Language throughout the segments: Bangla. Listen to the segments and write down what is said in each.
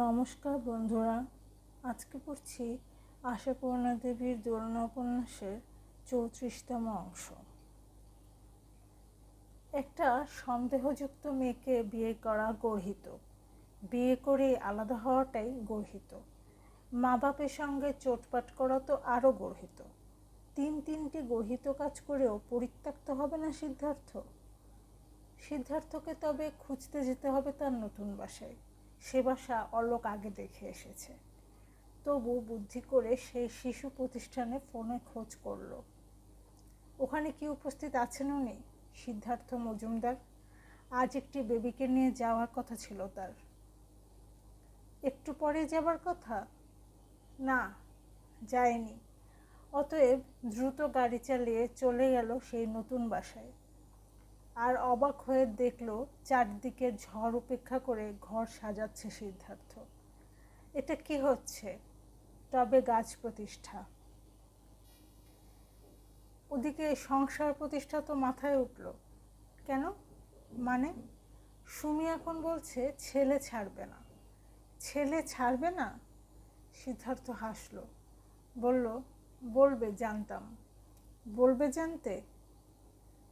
নমস্কার বন্ধুরা, আজকে পড়ছি আশাপূর্ণা দেবীর দোলনা উপন্যাসের চৌত্রিশতম অংশ। একটা সন্দেহযুক্ত মেয়েকে বিয়ে করা গর্হিত। বিয়ে করে আলাদা হওয়াটাই গর্হিত। মা বাপের সঙ্গে চোটপাট করা তো আরও গর্হিত। তিন তিনটি গর্হিত কাজ করেও পরিত্যক্ত হবে না সিদ্ধার্থ। সিদ্ধার্থকে তবে খুঁজতে যেতে হবে তার নতুন বাসায়। সে বাসা অলোক আগে দেখে এসেছে। তবু বুদ্ধি করে সেই শিশু প্রতিষ্ঠানে ফোনে খোঁজ করল। ওখানে কি উপস্থিত আছেন উনি? সিদ্ধার্থ মজুমদার, আজ একটি বেবিকে নিয়ে যাওয়ার কথা ছিল তার। একটু পরে যাবার কথা? না, যায়নি। অতএব দ্রুত গাড়ি চালিয়ে চলে গেল সেই নতুন বাসায়। আর অবাক হয়ে দেখল চারদিকে ঝড় উপেক্ষা করে ঘর সাজাচ্ছে সিদ্ধার্থ। এটা কি হচ্ছে? তবে গাছ প্রতিষ্ঠা। ওদিকে সংসার প্রতিষ্ঠা তো মাথায় উঠল। কেন? মানে? সুমি এখন বলছে ছেলে ছাড়বে না। ছেলে ছাড়বে না? সিদ্ধার্থ হাসলো। বলল, বলবে জানতাম। বলবে জানতে?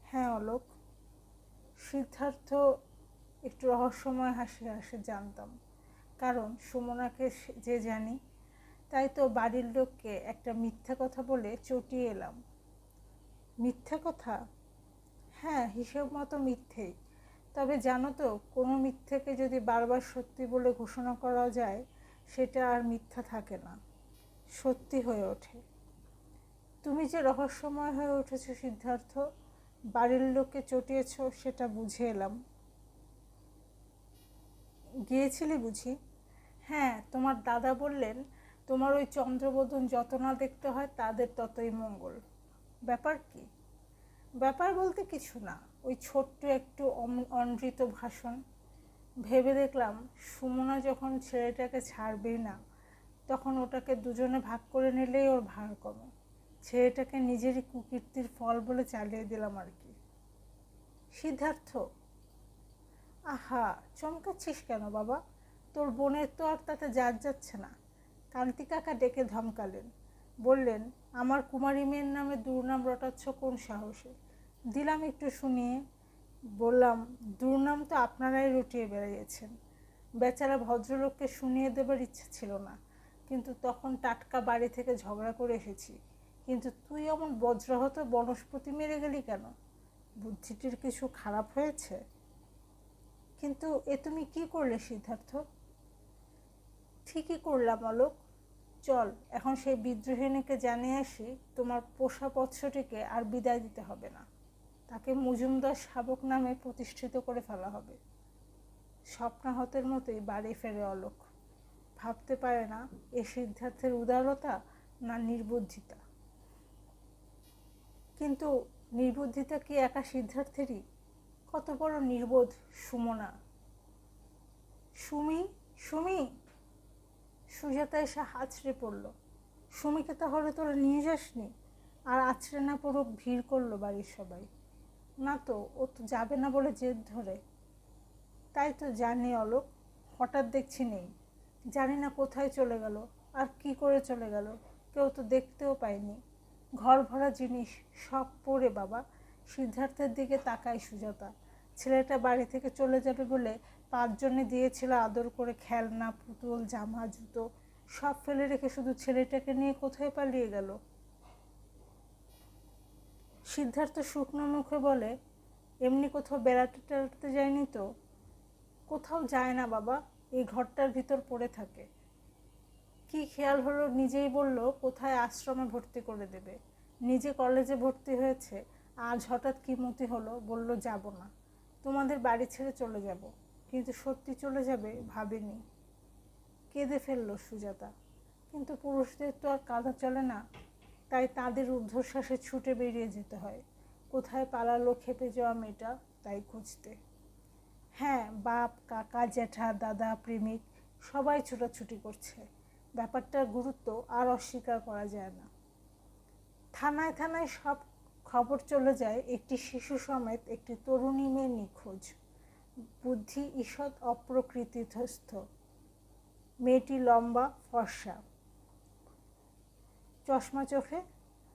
হ্যাঁ অলোক। সিদ্ধার্থ একটু রহস্যময় হাসি হাসে জানতাম। কারণ সুমনাকে যে জানি, তাই তো বাড়ির লোককে একটা মিথ্যা কথা বলে চটিয়ে এলাম। মিথ্যা কথা? হ্যাঁ হিসেব মতো মিথ্যেই তবে জানো তো, কোনো মিথ্যেকে যদি বারবার সত্যি বলে ঘোষণা করা যায়, সেটা আর মিথ্যা থাকে না। সত্যি হয়ে ওঠে। তুমি যে রহস্যময় হয়ে উঠেছো সিদ্ধার্থ বাড়ির লোককে চটিয়েছ, সেটা বুঝে এলাম। গিয়েছিলি বুঝি? হ্যাঁ তোমার দাদা বললেন, তোমার ওই চন্দ্রবোধন যত না দেখতে হয়, তাদের ততই মঙ্গল। ব্যাপার কি? ব্যাপার বলতে কিছু না। ওই ছোট্ট একটু অনৃত ভাষণ। ভেবে দেখলাম, সুমনা যখন ছেলেটাকে ছাড়বেই না, তখন ওটাকে দুজনে ভাগ করে নিলেই ওর ভার কমে ছেলেটাকে নিজেরই কুকীর্তির ফল বলে চালিয়ে দিলাম আর কি। সিদ্ধার্থ, আহা, চমকাচ্ছিস কেন বাবা? তোর বোনের তো আর তাতে জাত যাচ্ছে না। কান্তি কাকা ডেকে ধমকালেন। বললেন, আমার কুমারী মেয়ের নামে দুর্নাম রটাচ্ছ কোন সাহসে? দিলাম একটু শুনিয়ে। বললাম, দুর্নাম তো আপনারাই রটিয়ে বেড়িয়েছেন বেচারা ভদ্রলোককে শুনিয়ে দেবার ইচ্ছা ছিল না। কিন্তু তখন টাটকা বাড়ি থেকে ঝগড়া করে এসেছি। কিন্তু তুই এমন বজ্রহত বনস্পতি মেরে গেলি কেন? বুদ্ধিটির কিছু খারাপ হয়েছে? কিন্তু এ তুমি কি করলে সিদ্ধার্থ? ঠিকই করলাম অলোক চল, এখন সেই বিদ্রোহিনীকে জানিয়ে আসি তোমার পোষা পৎসটিকে আর বিদায় দিতে হবে না। তাকে মজুমদার শাবক নামে প্রতিষ্ঠিত করে ফেলা হবে। স্বপ্নাহতের মতোই বাড়ি ফেরে অলোক ভাবতে পারে না এ সিদ্ধার্থের উদারতা না নির্বুদ্ধিতা। কিন্তু নির্বুদ্ধিতা কি একা সিদ্ধার্থেরই? কত বড় নির্বোধ সুমনা। সুমি সুমি! সুজাতা এসে আছড়ে পড়ল। সুমিকে তাহলে তোরা নিয়ে যাসনি। আর আছড়ে না পড়ুক ভিড় করল বাড়ির সবাই। না তো, ও তো যাবে না বলে জেদ ধরে। তাই তো জানি অলোক, হঠাৎ দেখছি নেই। জানি না কোথায় চলে গেল, আর কি করে চলে গেল। কেউ তো দেখতেও পায়নি। ঘর ভরা জিনিস সব পড়ে বাবা। সিদ্ধার্থের দিকে তাকায় সুজাতা। ছেলেটা বাড়ি থেকে চলে যাবে বলে পাঁচজনে দিয়েছিল আদর করে খেলনা, পুতুল, জামা, জুতো। সব ফেলে রেখে শুধু ছেলেটাকে নিয়ে কোথায় পালিয়ে গেল? সিদ্ধার্থ শুকনো মুখে বলে, এমনি কোথাও বেড়াতে টেড়াতে যায়নি তো? কোথাও যায় না বাবা, এই ঘরটার ভিতর পড়ে থাকে। কি খেয়াল হলো? নিজেই বলল, কোথায় আশ্রমে ভর্তি করে দেবে? নিজে কলেজে ভর্তি হয়েছে, আজ হঠাৎ কী মতি হলো? বলল, যাব না। তোমাদের বাড়ি ছেড়ে চলে যাব। কিন্তু সত্যি চলে যাবে ভাবিনি। কেঁদে ফেলল সুজাতা। কিন্তু পুরুষদের তো আর কাঁদা চলে না। তাই তাদের ঊর্ধ্বশ্বাসে ছুটে বেরিয়ে যেতে হয়। কোথায় পালালো খেপে যাওয়া মেয়েটা, তাই খুঁজতে। হ্যাঁ বাপ, কাকা, জ্যাঠা, দাদা, প্রেমিক, সবাই ছোটাছুটি করছে। ব্যাপারটার গুরুত্ব আর অস্বীকার করা যায় না। থানায় থানায় সব খবর চলে যায় একটি শিশু সমেত একটি তরুণী মেয়ে নিখোঁজ। বুদ্ধি ঈষৎ অপ্রকৃতিস্থ। মেয়েটি লম্বা, ফর্সা। চশমা চোখে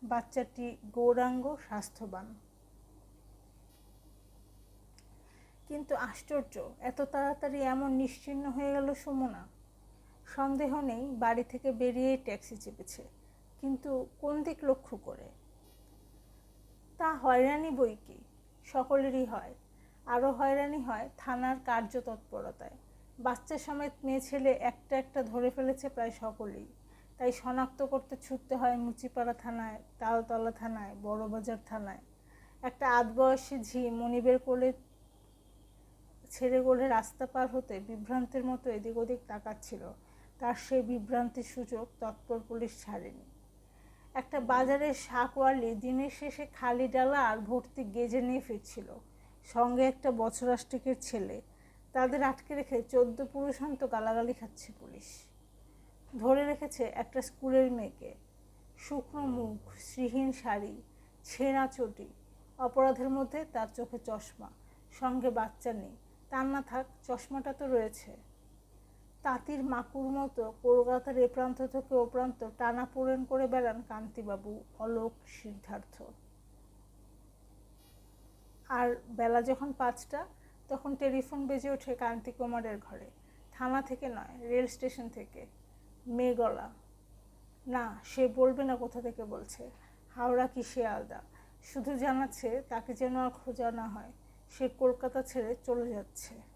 বাচ্চাটি গৌরাঙ্গ, স্বাস্থ্যবান। কিন্তু আশ্চর্য, এত তাড়াতাড়ি এমন নিশ্চিহ্ন হয়ে গেল সুমনা। সন্দেহ নেই বাড়ি থেকে বেরিয়েই ট্যাক্সি চেপেছে। কিন্তু কোন দিক লক্ষ্য করে? তা হয়রানি বই কি? সকলেরই হয়। আরও হয়রানি হয় থানার কার্যতৎপরতায়। বাচ্চা সমেত মেয়ে ছেলে একটা একটা ধরে ফেলেছে প্রায় সকলেই। তাই শনাক্ত করতে ছুটতে হয় মুচিপাড়া থানায়, তালতলা থানায়, বড়বাজার থানায়। একটা আধ বয়সী ঝি মনিবের কোলে ছেড়ে গোলে রাস্তা পার হতে বিভ্রান্তের মতো এদিক ওদিক তাকাচ্ছিল। তার সেই বিভ্রান্তির সুযোগ তৎপর পুলিশ ছাড়েনি। একটা বাজারের শাকওয়ালি দিনের শেষে খালি ডালা আর ভর্তি গেজে নিয়ে ফিরছিল। সঙ্গে একটা বছরাষ্টিকের ছেলে। তাদের আটকে রেখে চোদ্দ পুরুষান্ত গালাগালি খাচ্ছে পুলিশ। ধরে রেখেছে একটা স্কুলের মেয়েকে। শুকনো মুখ শ্রীহীন শাড়ি, ছেঁড়া চটি, অপরাধের মধ্যে তার চোখে চশমা, সঙ্গে বাচ্চা নেই। তার না থাক, চশমাটা তো রয়েছে। তাঁতির মাকুর মতো কলকাতার এ প্রান্ত থেকে ও প্রান্ত টানা পোড়েন করে বেড়ান কান্তিবাবু অলোক সিদ্ধার্থ। আর বেলা যখন পাঁচটা, তখন টেলিফোন বেজে ওঠে কান্তি কুমারের ঘরে। থানা থেকে নয়, রেল স্টেশন থেকে। মেয়ে না, সে বলবে না কোথা থেকে বলছে। হাওড়া কি শিয়ালদা শুধু জানাচ্ছে তাকে যেন আর খোঁজা না হয়। সে কলকাতা ছেড়ে চলে যাচ্ছে।